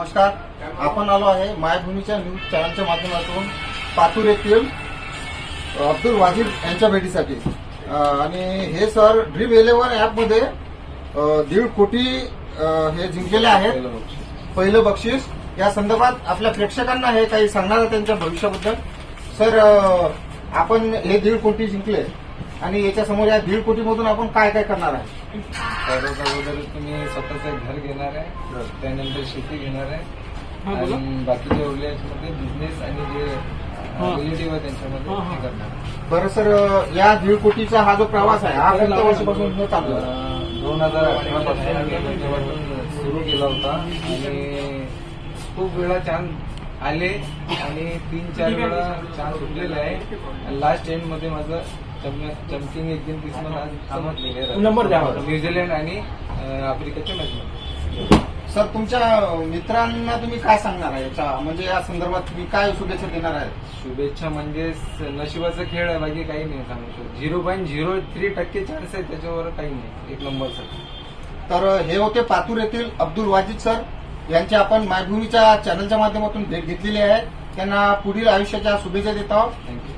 नमस्कार आपण आलो आहे मायभूमीच्या न्यूज चॅनलच्या माध्यमातून पातूर येथील अब्दुल वाजिद यांच्या भेटीसाठी. आणि हे सर ड्रीम इलेव्हन ॲपमध्ये दीड कोटी हे जिंकलेले आहेत. पहिलं बक्षीस. या संदर्भात आपल्या प्रेक्षकांना हे काही सांगणार त्यांच्या भविष्याबद्दल? सर आपण हे दीड कोटी जिंकले. आणि याच्या समोर या दीड कोटीमधून आपण काय काय करणार आहे सर्वात अगोदर तुम्ही स्वतःचं घर घेणार आहे त्यानंतर शेती घेणार आहे हा, बोला. आणि बाकीच्या उरल्यामध्ये बिझनेस आणि जे हा. रिलेटिव्ह आहे त्यांच्यामध्ये हा, हा. हे करणार. बरं सर या दीड कोटीचा हा जो प्रवास आहे हा कोणत्या वर्षापासून चालू आहे अं, दोन हजार अठरा पासून मी त्याच्यापासून सुरू केला होता आणि खूप वेळा छान आले आणि तीन चार वेळा छान सुटलेलं आहे. लास्ट एंडमध्ये माझं चम- चमकिंग एकदम किस्मत आज आहे. नंबर द्या. न्यूझीलंड आणि आफ्रिकेच्या मॅचमध्ये सर तुमच्या मित्रांना तुम्ही काय सांगणार आहे? याच्या म्हणजे या संदर्भात तुम्ही काय शुभेच्छा देणार आहे शुभेच्छा म्हणजे नशिबाचा खेळ आहे बाकी काही नाही सांगू शकतो. झिरो पॉईंट झिरो थ्री टक्के चान्स आहे त्याच्यावर काही नाही. एक नंबरचा. तर हे होते पातूर येथील अब्दुल वाजिद सर. यांची आपण मायभूमीच्या चॅनलच्या माध्यमातून भेट घेतलेली आहे. त्यांना पुढील आयुष्याच्या शुभेच्छा देत आहोत. थँक्यू